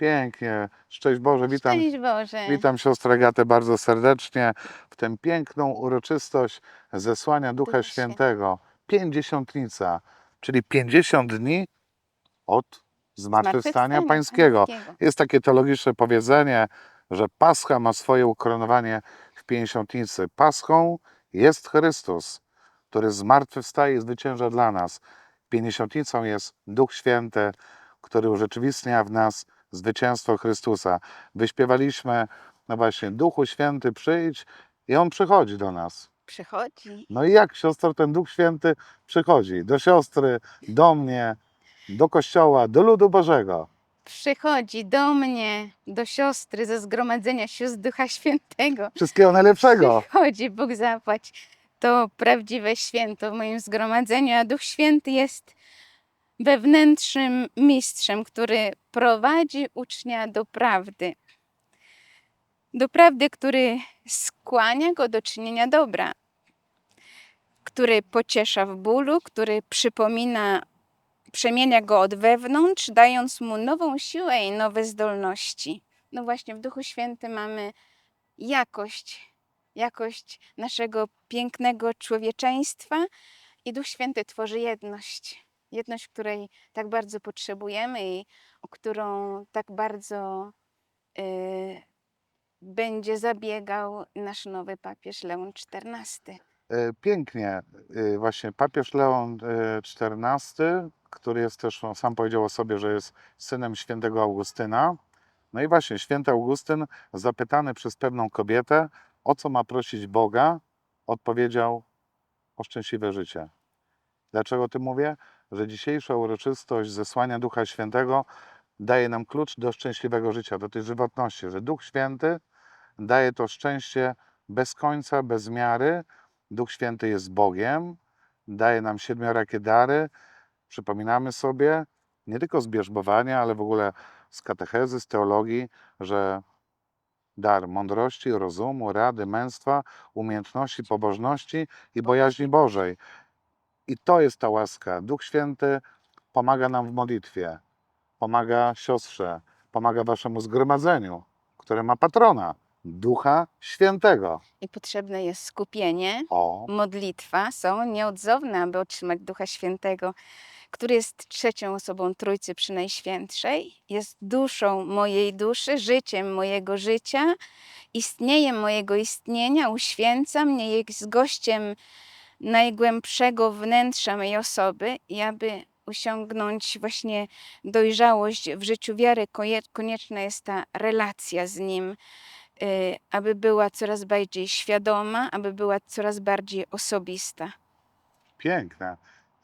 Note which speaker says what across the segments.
Speaker 1: Pięknie. Szczęść Boże, witam.
Speaker 2: Szczęść Boże.
Speaker 1: Witam siostrę Gatę bardzo serdecznie w tę piękną uroczystość zesłania Ducha
Speaker 2: Ducha
Speaker 1: Świętego. Pięćdziesiątnica, czyli 50 dni od Zmartwychwstania Pańskiego. Jest takie teologiczne powiedzenie, że Pascha ma swoje ukoronowanie w Pięćdziesiątnicy. Paschą jest Chrystus, który zmartwychwstaje i zwycięża dla nas. Pięćdziesiątnicą jest Duch Święty, który urzeczywistnia w nas zwycięstwo Chrystusa. Wyśpiewaliśmy, no właśnie, Duchu Święty przyjdź i On przychodzi do nas.
Speaker 2: Przychodzi.
Speaker 1: No i jak, siostro, ten Duch Święty przychodzi? Do siostry, do mnie, do Kościoła, do ludu Bożego.
Speaker 2: Przychodzi do mnie, do siostry ze zgromadzenia sióstr Ducha Świętego.
Speaker 1: Wszystkiego najlepszego.
Speaker 2: Przychodzi, Bóg zapłać. To prawdziwe święto w moim zgromadzeniu, a Duch Święty jest wewnętrznym mistrzem, który prowadzi ucznia do prawdy. Do prawdy, który skłania go do czynienia dobra, który pociesza w bólu, który przypomina, przemienia go od wewnątrz, dając mu nową siłę i nowe zdolności. No właśnie, w Duchu Świętym mamy jakość, jakość naszego pięknego człowieczeństwa i Duch Święty tworzy jedność. Jedność, której tak bardzo potrzebujemy i o którą tak bardzo y, będzie zabiegał nasz nowy papież Leon XIV.
Speaker 1: E, Pięknie. E, Właśnie papież Leon XIV, który jest też, on sam powiedział o sobie, że jest synem świętego Augustyna. No i właśnie, święty Augustyn, zapytany przez pewną kobietę, o co ma prosić Boga, odpowiedział o szczęśliwe życie. Dlaczego o tym mówię? Że dzisiejsza uroczystość zesłania Ducha Świętego daje nam klucz do szczęśliwego życia, do tej żywotności, że Duch Święty daje to szczęście bez końca, bez miary. Duch Święty jest Bogiem, daje nam siedmiorakie dary. Przypominamy sobie nie tylko z bierzmowania, ale w ogóle z katechezy, z teologii, że dar mądrości, rozumu, rady, męstwa, umiejętności, pobożności i bojaźni Bożej. I to jest ta łaska. Duch Święty pomaga nam w modlitwie, pomaga siostrze, pomaga waszemu zgromadzeniu, które ma patrona, Ducha Świętego.
Speaker 2: I potrzebne jest skupienie,
Speaker 1: O,
Speaker 2: modlitwa są nieodzowne, aby otrzymać Ducha Świętego, który jest trzecią osobą Trójcy Przynajświętszej, jest duszą mojej duszy, życiem mojego życia, istnieniem mojego istnienia, uświęca mnie, jest gościem najgłębszego wnętrza mojej osoby i aby osiągnąć właśnie dojrzałość w życiu wiary, konieczna jest ta relacja z Nim, y, aby była coraz bardziej świadoma, aby była coraz bardziej osobista.
Speaker 1: piękne.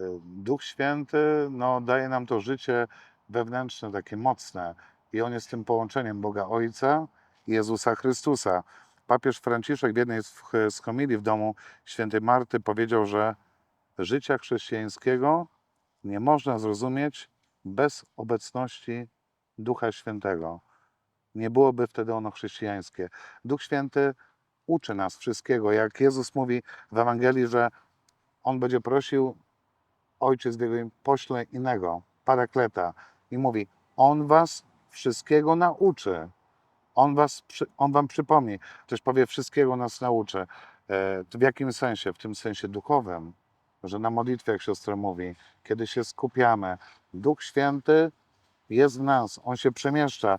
Speaker 1: Y, Duch Święty no, daje nam to życie wewnętrzne, takie mocne. I on jest tym połączeniem Boga Ojca i Jezusa Chrystusa. Papież Franciszek w jednej z, homilii w domu świętej Marty powiedział, że życia chrześcijańskiego nie można zrozumieć bez obecności Ducha Świętego. Nie byłoby wtedy ono chrześcijańskie. Duch Święty uczy nas wszystkiego. Jak Jezus mówi w Ewangelii, że On będzie prosił, Ojciec w Jego imię pośle innego, parakleta. I mówi, On was wszystkiego nauczy. On, was, on wam przypomni. Też powie, wszystkiego nas nauczy. E, w jakim sensie? W tym sensie duchowym, że na modlitwie, jak siostra mówi, kiedy się skupiamy, Duch Święty jest w nas, On się przemieszcza. E,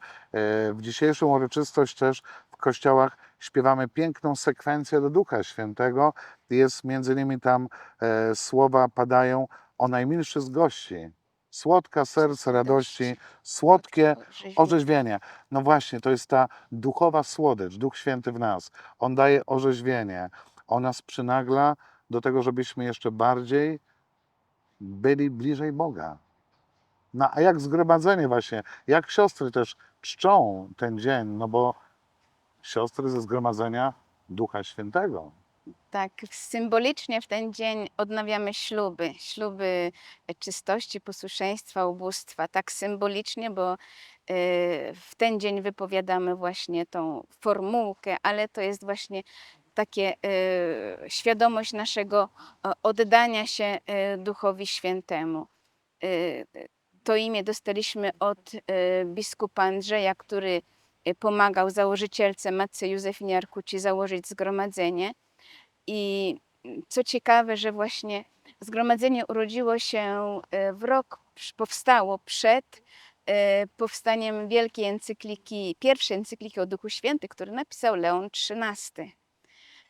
Speaker 1: W dzisiejszą uroczystość też w kościołach śpiewamy piękną sekwencję do Ducha Świętego. Jest między innymi tam e, słowa padają o najmilszy z gości. Słodka serce radości, słodkie orzeźwienie. No właśnie, to jest ta duchowa słodycz, Duch Święty w nas. On daje orzeźwienie. On nas przynagla do tego, żebyśmy jeszcze bardziej byli bliżej Boga. No a jak zgromadzenie właśnie, jak siostry też czczą ten dzień, no bo siostry ze zgromadzenia Ducha Świętego.
Speaker 2: Tak, symbolicznie w ten dzień odnawiamy śluby, śluby czystości, posłuszeństwa, ubóstwa. Tak symbolicznie, bo y, w ten dzień wypowiadamy właśnie tą formułkę, ale to jest właśnie takie y, świadomość naszego oddania się Duchowi Świętemu. To imię dostaliśmy od biskupa Andrzeja, który pomagał założycielce Matce Józefinie Arkuci założyć zgromadzenie. I mm, co ciekawe, że właśnie zgromadzenie urodziło się e, w rok, powstało przed e, powstaniem wielkiej encykliki, pierwszej encykliki o Duchu Świętym, który napisał Leon XIII.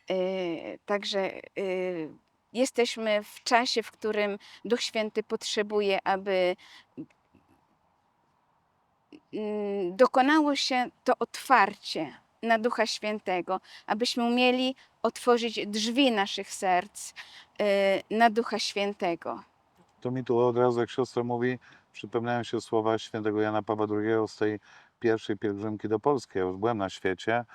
Speaker 2: E, Także jesteśmy w czasie, w którym Duch Święty potrzebuje, aby mm, dokonało się to otwarcie na Ducha Świętego, abyśmy umieli otworzyć drzwi naszych serc y, na Ducha Świętego.
Speaker 1: To mi tu od razu, jak siostra mówi, przypomniają się słowa świętego Jana Pawła II z tej pierwszej pielgrzymki do Polski. Ja już byłem na świecie,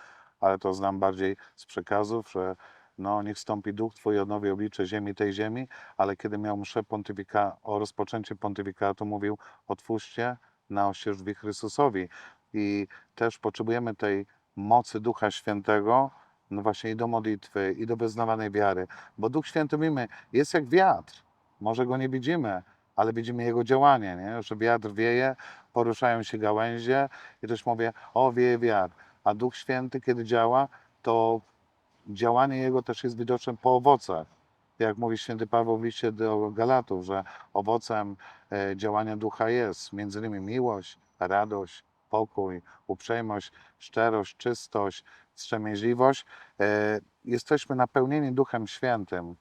Speaker 1: ale to znam bardziej z przekazów, że no, niech stąpi duch Twój, odnowi oblicze ziemi tej ziemi, ale kiedy miał mszę pontyfika, o rozpoczęcie pontyfikatu, mówił otwórzcie na oścież drzwi Chrystusowi. I też potrzebujemy tej mocy Ducha Świętego, no właśnie i do modlitwy, i do wyznawanej wiary, bo Duch Święty, mówimy, jest jak wiatr. Może go nie widzimy, ale widzimy jego działanie, nie? że wiatr wieje, poruszają się gałęzie i też mówię, o wieje wiatr. A Duch Święty, kiedy działa, to działanie jego też jest widoczne po owocach. Jak mówi święty Paweł w liście do Galatów, że owocem e, działania ducha jest między innymi miłość, radość, pokój, uprzejmość, szczerość, czystość, wstrzemięźliwość. E, Jesteśmy napełnieni Duchem Świętym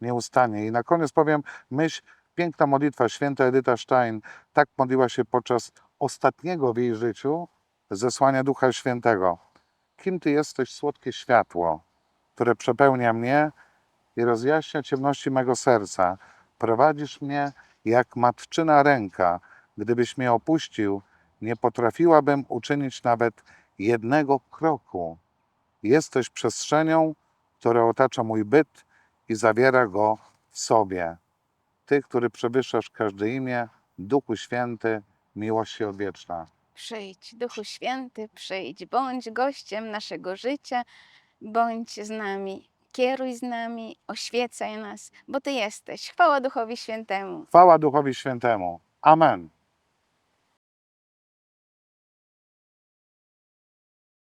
Speaker 1: nieustannie. I na koniec powiem myśl, piękna modlitwa święta Edyta Stein tak modliła się podczas ostatniego w jej życiu zesłania Ducha Świętego. Kim Ty jesteś, słodkie światło, które przepełnia mnie i rozjaśnia ciemności mego serca. Prowadzisz mnie jak matczyna ręka. Gdybyś mnie opuścił, nie potrafiłabym uczynić nawet jednego kroku. Jesteś przestrzenią, która otacza mój byt i zawiera go w sobie. Ty, który przewyższasz każde imię, Duchu Święty, miłość odwieczna.
Speaker 2: Przyjdź, Duchu Święty, przyjdź, bądź gościem naszego życia, bądź z nami, kieruj z nami, oświecaj nas, bo Ty jesteś. Chwała Duchowi Świętemu.
Speaker 1: Chwała Duchowi Świętemu. Amen.